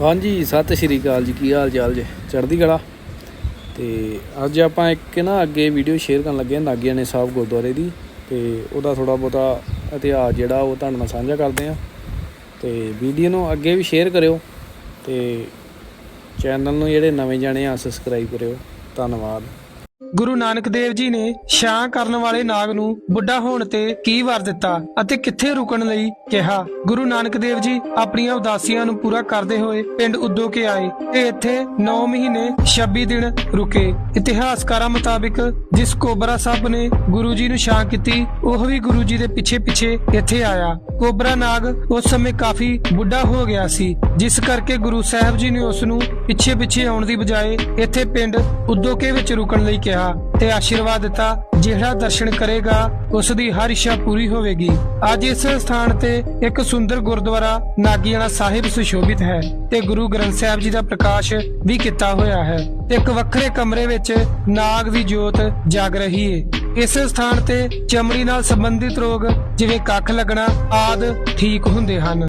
ਹਾਂਜੀ, ਸਤਿ ਸ਼੍ਰੀ ਅਕਾਲ ਜੀ, ਕੀ ਹਾਲ ਚਾਲ ਜੇ? ਚੜ੍ਹਦੀ ਕਲਾ? ਤੇ ਅੱਜ ਆਪਾਂ ਇੱਕ ਨਾ ਅੱਗੇ ਵੀਡੀਓ ਸ਼ੇਅਰ ਕਰਨ ਲੱਗੇ ਹਾਂ ਨਾਗਿਆਣੇ ਸਾਹਿਬ ਗੁਰਦੁਆਰੇ ਦੀ। ਤੇ ਉਹਦਾ ਥੋੜਾ ਬਹੁਤਾ ਇਤਿਹਾਸ ਜਿਹੜਾ ਉਹ ਤੁਹਾਨੂੰ ਨਾਲ ਸਾਂਝਾ ਕਰਦੇ ਹਾਂ। ਤੇ ਵੀਡੀਓ ਨੂੰ ਅੱਗੇ ਵੀ ਸ਼ੇਅਰ ਕਰਿਓ। ਤੇ ਚੈਨਲ ਨੂੰ ਜਿਹੜੇ ਨਵੇਂ ਜਾਣੇ ਆ ਸਬਸਕ੍ਰਾਈਬ ਕਰਿਓ। ਧੰਨਵਾਦ। ਗੁਰੂ ਨਾਨਕ ਦੇਵ ਜੀ ਨੇ ਛਾਂ ਕਰਨ ਵਾਲੇ ਨਾਗ ਨੂੰ ਬੁੱਢਾ ਹੋਣ ਤੇ ਕੀ ਵਰ ਦਿੱਤਾ ਅਤੇ ਕਿੱਥੇ ਰੁਕਣ ਲਈ ਕਿਹਾ? ਗੁਰੂ ਨਾਨਕ ਦੇਵ ਜੀ ਆਪਣੀਆਂ ਉਦਾਸੀਆਂ ਨੂੰ ਪੂਰਾ ਕਰਦੇ ਹੋਏ ਪਿੰਡ ਉਦੋਂ ਕੇ ਆਏ ਤੇ ਇੱਥੇ 9 ਮਹੀਨੇ 26 ਦਿਨ ਰੁਕੇ। ਇਤਿਹਾਸਕਾਰਾਂ ਮੁਤਾਬਿਕ ਜਿਸ ਕੋਬਰਾ ਸਾਹਿਬ ਨੇ ਗੁਰੂ ਜੀ ਨੂੰ ਛਾਂ ਕੀਤੀ, ਉਹ ਵੀ ਗੁਰੂ ਜੀ ਦੇ ਪਿੱਛੇ ਪਿੱਛੇ ਇੱਥੇ ਆਇਆ। ਕੋਬਰਾ ਨਾਗ ਉਸ ਸਮੇਂ ਕਾਫੀ ਬੁੱਢਾ ਹੋ ਗਿਆ ਸੀ, ਜਿਸ ਕਰਕੇ ਗੁਰੂ ਸਾਹਿਬ ਜੀ ਨੇ ਉਸ ਨੂੰ ਪਿੱਛੇ ਪਿੱਛੇ ਆਉਣ ਦੀ ਬਜਾਏ ਇੱਥੇ ਪਿੰਡ ਉਦੋਕੇ ਵਿੱਚ ਰੁਕਣ ਲਈ ਕਿਹਾ। ਤੇ ਆਸ਼ੀਰਵਾਦ ਦਿੱਤਾ, ਜਿਹੜਾ ਦਰਸ਼ਨ ਕਰੇਗਾ ਉਸ ਦੀ ਹਰ ਇੱਛਾ ਪੂਰੀ ਹੋਵੇਗੀ। ਅੱਜ ਇਸ ਸਥਾਨ ਤੇ ਇੱਕ ਸੁੰਦਰ ਗੁਰਦੁਆਰਾ ਨਾਗੀਆਣਾ ਸਾਹਿਬ ਸੁਸ਼ੋਭਿਤ ਹੈ ਤੇ ਗੁਰੂ ਗ੍ਰੰਥ ਸਾਹਿਬ ਜੀ ਦਾ ਪ੍ਰਕਾਸ਼ ਵੀ ਕੀਤਾ ਹੋਇਆ ਹੈ। ਤੇ ਇੱਕ ਵੱਖਰੇ ਕਮਰੇ ਵਿੱਚ ਨਾਗ ਦੀ ਜੋਤ ਜਾਗ ਰਹੀ ਹੈ ਇਸ ਸਥਾਨ ਤੇ ਚਮੜੀ ਨਾਲ ਸੰਬੰਧਿਤ ਰੋਗ, ਜਿਵੇਂ ਕੱਖ ਲੱਗਣਾ ਆਦ ਠੀਕ ਹੁੰਦੇ ਹਨ।